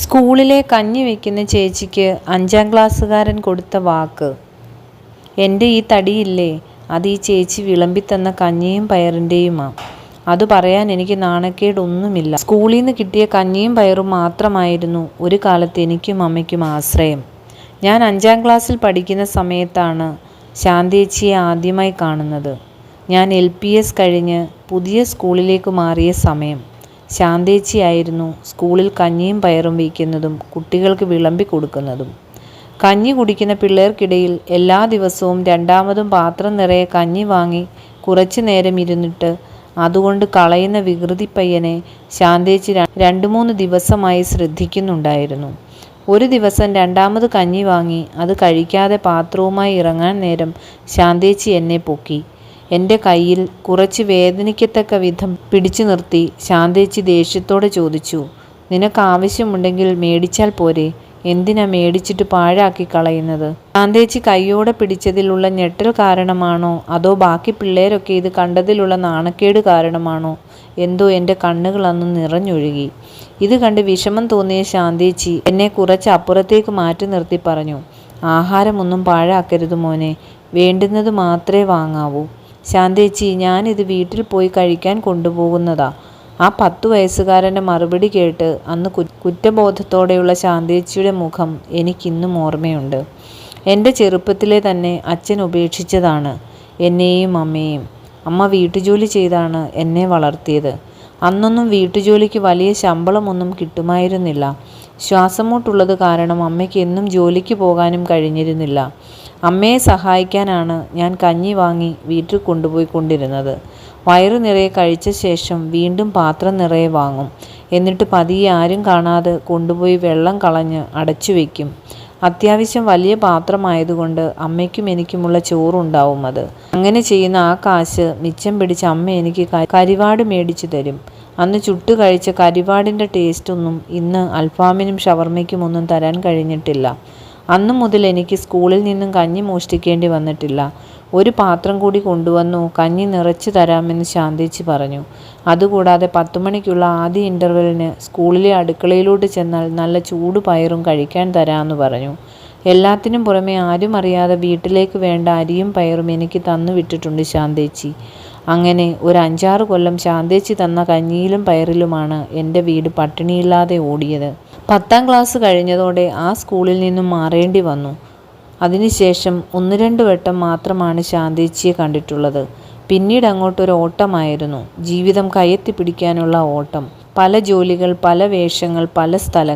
സ്കൂളിലെ കഞ്ഞി വയ്ക്കുന്ന ചേച്ചിക്ക് അഞ്ചാം ക്ലാസ്സുകാരൻ കൊടുത്ത വാക്ക്. എന്റെ ഈ തടിയില്ലേ അത് ഈ ചേച്ചി വിളമ്പിത്തന്ന കഞ്ഞിയും പയറിന്റെയുമാ അത് പറയാൻ എനിക്ക് നാണക്കേടൊന്നുമില്ല. സ്കൂളിൽ നിന്ന് കിട്ടിയ കഞ്ഞിയും പയറും മാത്രമായിരുന്നു ഒരു കാലത്ത് എനിക്കും അമ്മയ്ക്കും ആശ്രയം. ഞാൻ അഞ്ചാം ക്ലാസ്സിൽ പഠിക്കുന്ന സമയത്താണ് ശാന്തേച്ചിയെ ആദ്യമായി കാണുന്നത്. ഞാൻ എൽ പി എസ് കഴിഞ്ഞ് പുതിയ സ്കൂളിലേക്ക് മാറിയ സമയം. ശാന്തേച്ചിയായിരുന്നു സ്കൂളിൽ കഞ്ഞിയും പയറും വയ്ക്കുന്നതും കുട്ടികൾക്ക് വിളമ്പി കൊടുക്കുന്നതും. കഞ്ഞി കുടിക്കുന്ന പിള്ളേർക്കിടയിൽ എല്ലാ ദിവസവും രണ്ടാമതും പാത്രം നിറയെ കഞ്ഞി വാങ്ങി കുറച്ചു നേരം ഇരുന്നിട്ട് അതുകൊണ്ട് കളയുന്ന വികൃതി പയ്യനെ ശാന്തേച്ചി രണ്ട് മൂന്ന് ദിവസമായി ശ്രദ്ധിക്കുന്നുണ്ടായിരുന്നു. ഒരു ദിവസം രണ്ടാമത് കഞ്ഞി വാങ്ങി അത് കഴിക്കാതെ പാത്രവുമായി ഇറങ്ങാൻ നേരം ശാന്തേച്ചി എന്നെ പൊക്കി. എന്റെ കയ്യിൽ കുറച്ച് വേദനിക്കത്തക്ക വിധം പിടിച്ചു നിർത്തി ശാന്തേച്ചി ദേഷ്യത്തോടെ ചോദിച്ചു നിനക്ക് ആവശ്യമുണ്ടെങ്കിൽ മേടിച്ചാൽ പോരെ? എന്തിനാ മേടിച്ചിട്ട് പാഴാക്കി കളയുന്നത്? ശാന്തേച്ചി കൈയോടെ പിടിച്ചതിലുള്ള ഞെട്ടൽ കാരണമാണോ? അതോ ബാക്കി പിള്ളേരൊക്കെ ഇത് കണ്ടതിലുള്ള നാണക്കേട് കാരണമാണോ? എന്തോ എന്റെ കണ്ണുകൾ അന്ന് നിറഞ്ഞൊഴുകി. ഇത് കണ്ട് വിഷമം തോന്നിയ ശാന്തേച്ചി എന്നെ കുറച്ച് അപ്പുറത്തേക്ക് മാറ്റി നിർത്തി പറഞ്ഞു ആഹാരമൊന്നും പാഴാക്കരുത് മോനെ വേണ്ടുന്നത് മാത്രമേ വാങ്ങാവൂ. ശാന്തേച്ചി ഞാനിത് വീട്ടിൽ പോയി കഴിക്കാൻ കൊണ്ടുപോകുന്നതാ. ആ പത്തു വയസ്സുകാരന്റെ മറുപടി കേട്ട് അന്ന് കുറ്റബോധത്തോടെയുള്ള ശാന്തേച്ചിയുടെ മുഖം എനിക്കിന്നും ഓർമ്മയുണ്ട്. എന്റെ ചെറുപ്പത്തിലെ തന്നെ അച്ഛൻ ഉപേക്ഷിച്ചതാണ് എന്നെയും അമ്മയെയും. അമ്മ വീട്ടുജോലി ചെയ്താണ് എന്നെ വളർത്തിയത്. അന്നൊന്നും വീട്ടുജോലിക്ക് വലിയ ശമ്പളമൊന്നും കിട്ടുമായിരുന്നില്ല. ശ്വാസമുട്ടുള്ളത് കാരണം അമ്മയ്ക്ക് എന്നും ജോലിക്ക് പോകാനും കഴിഞ്ഞിരുന്നില്ല. അമ്മയെ സഹായിക്കാനാണ് ഞാൻ കഞ്ഞി വാങ്ങി വീട്ടിൽ കൊണ്ടുപോയി കൊണ്ടിരുന്നത് വയറു നിറയെ കഴിച്ച ശേഷം വീണ്ടും പാത്രം നിറയെ വാങ്ങും. എന്നിട്ട് പതിയെ ആരും കാണാതെ കൊണ്ടുപോയി വെള്ളം കളഞ്ഞ് അടച്ചു വയ്ക്കും അത്യാവശ്യം വലിയ പാത്രമായതുകൊണ്ട് അമ്മയ്ക്കും എനിക്കുമുള്ള ചോറുണ്ടാവും അത്. അങ്ങനെ ചെയ്യുന്ന ആ കാശ് മിച്ചം പിടിച്ച് അമ്മ എനിക്ക് കരിവാട് മേടിച്ചു തരും. അന്ന് ചുട്ടു കഴിച്ച കരിവാടിന്റെ ടേസ്റ്റൊന്നും ഇന്ന് അൽഫാമിനും ഷവർമയ്ക്കും ഒന്നും തരാൻ കഴിഞ്ഞിട്ടില്ല. അന്നു മുതൽ എനിക്ക് സ്കൂളിൽ നിന്നും കഞ്ഞി മോഷ്ടിക്കേണ്ടി വന്നിട്ടില്ല. ഒരു പാത്രം കൂടി കൊണ്ടുവന്നു കഞ്ഞി നിറച്ചു തരാമെന്ന് ശാന്തിച്ച് പറഞ്ഞു. അതുകൂടാതെ പത്തുമണിക്കുള്ള ആദ്യ ഇന്റർവെല്ലിന് സ്കൂളിലെ അടുക്കളയിലോട്ട് ചെന്നാൽ നല്ല ചൂട് പയറും കഴിക്കാൻ തരാമെന്ന് പറഞ്ഞു. എല്ലാത്തിനും പുറമെ ആരും അറിയാതെ വീട്ടിലേക്ക് വേണ്ട അരിയും പയറും എനിക്ക് തന്നു വിട്ടിട്ടുണ്ട് ശാന്തേച്ചി. അങ്ങനെ ഒരു അഞ്ചാറ് കൊല്ലം ശാന്തേച്ചി തന്ന കഞ്ഞിയിലും പയറിലുമാണ് എന്റെ വീട് പട്ടിണിയില്ലാതെ ഓടിയത്. പത്താം ക്ലാസ് കഴിഞ്ഞതോടെ ആ സ്കൂളിൽ നിന്നും മാറേണ്ടി വന്നു. അതിനുശേഷം ഒന്ന് രണ്ട് വട്ടം മാത്രമാണ് ശാന്തേച്ചിയെ കണ്ടിട്ടുള്ളത്. പിന്നീട് അങ്ങോട്ടൊരു ഓട്ടമായിരുന്നു. ജീവിതം കയ്യെത്തി പിടിക്കാനുള്ള ഓട്ടം. പല ജോലികൾ പല വേഷങ്ങൾ പല സ്ഥലങ്ങൾ.